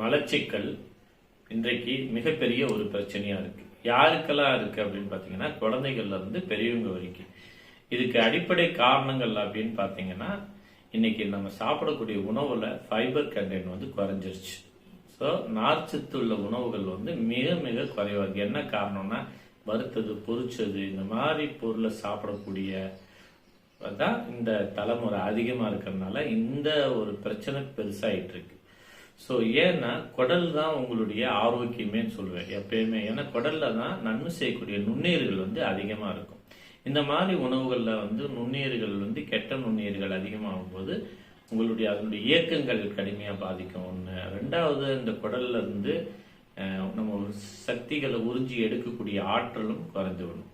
மலச்சிக்கல் இன்றைக்கு மிகப்பெரிய ஒரு பிரச்சனையா இருக்கு. யாருக்கெல்லாம் இருக்கு அப்படின்னு பாத்தீங்கன்னா குழந்தைகள்ல இருந்து பெரியவங்க வரைக்கும். இதுக்கு அடிப்படை காரணங்கள் அப்படின்னு பாத்தீங்கன்னா இன்னைக்கு நம்ம சாப்பிடக்கூடிய உணவுல ஃபைபர் கண்டென்ட் வந்து குறைஞ்சிருச்சு. ஸோ நார்ச்சத்து உள்ள உணவுகள் வந்து மிக மிக குறைவாக என்ன காரணம்னா வறுத்தது பொரிச்சது இந்த மாதிரி பொருளை சாப்பிடக்கூடிய தான் இந்த தலைமுறை அதிகமாக இருக்கிறதுனால இந்த ஒரு பிரச்சனை பெருசாகிட்டு இருக்கு. ஸோ ஏன்னா குடல் தான் உங்களுடைய ஆரோக்கியமேன்னு சொல்லுவேன் எப்பயுமே. ஏன்னா குடல்ல தான் நன்மை செய்யக்கூடிய நுண்ணுயிர்கள் வந்து அதிகமாக இருக்கும். இந்த மாதிரி உணவுகளில் வந்து நுண்ணுயிர்கள் வந்து கெட்ட நுண்ணுயிர்கள் அதிகமாகும் போது உங்களுடைய அதனுடைய இயக்கங்கள் கடுமையாக பாதிக்கும். ஒன்று ரெண்டாவது இந்த குடல்ல இருந்து நம்ம ஒரு சக்திகளை உறிஞ்சி எடுக்கக்கூடிய ஆற்றலும் குறைஞ்சு விடும்.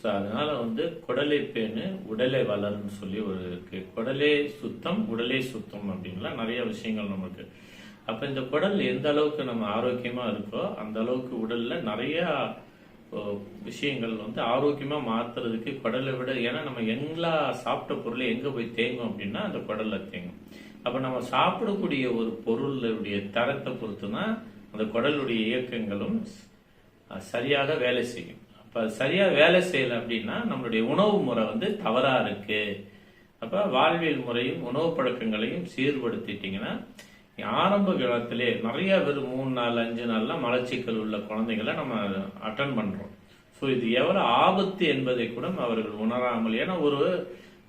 ஸோ அதனால வந்து குடலை பேணு உடலை வளருன்னு சொல்லி ஒரு இருக்கு. குடலே சுத்தம் உடலே சுத்தம் அப்படின்லாம் நிறைய விஷயங்கள் நமக்கு அப்ப இந்த குடல் எந்த அளவுக்கு நம்ம ஆரோக்கியமா இருக்கோ அந்த அளவுக்கு உடல்ல நிறைய விஷயங்கள் வந்து ஆரோக்கியமா மாத்துறதுக்கு குடலை விட ஏன்னா நம்ம எங்களா சாப்பிட்ட பொருளை எங்க போய் தேங்கும் அப்படின்னா அந்த குடல்ல தேங்கும். அப்ப நம்ம சாப்பிடக்கூடிய ஒரு பொருளுடைய தரத்தை பொறுத்து தான் அந்த குடலுடைய இயக்கங்களும் சரியாக வேலை செய்யும். அப்ப சரியாக சரியா வேலை செய்யல அப்படின்னா நம்மளுடைய உணவு முறை வந்து தவறா இருக்கு. அப்ப வாழ்வியல் முறையும் உணவு பழக்கங்களையும் சீர்படுத்திட்டீங்கன்னா ஆரம்ப காலத்திலே நிறைய பேர் மூணு நாள் அஞ்சு நாள்லாம் மலச்சிக்கல் உள்ள குழந்தைகளை நம்ம அட்டன் பண்றோம். ஸோ இது எவ்வளவு ஆபத்து என்பதை கூட அவர்கள் உணராமல் ஏன்னா ஒரு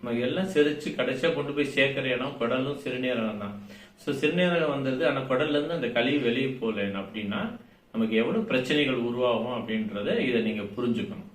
நம்ம எல்லாம் செரிச்சு கடைசியா கொண்டு போய் சேர்க்கிற இடம் குடலும் சிறுநீரகம் தான். ஸோ சிறுநீரகம் வந்தது ஆனால் குடல்ல இருந்து அந்த கழிவு வெளியே போகல அப்படின்னா நமக்கு எவ்வளவு பிரச்சனைகள் உருவாகும் அப்படின்றத இதை நீங்க புரிஞ்சுக்கணும்.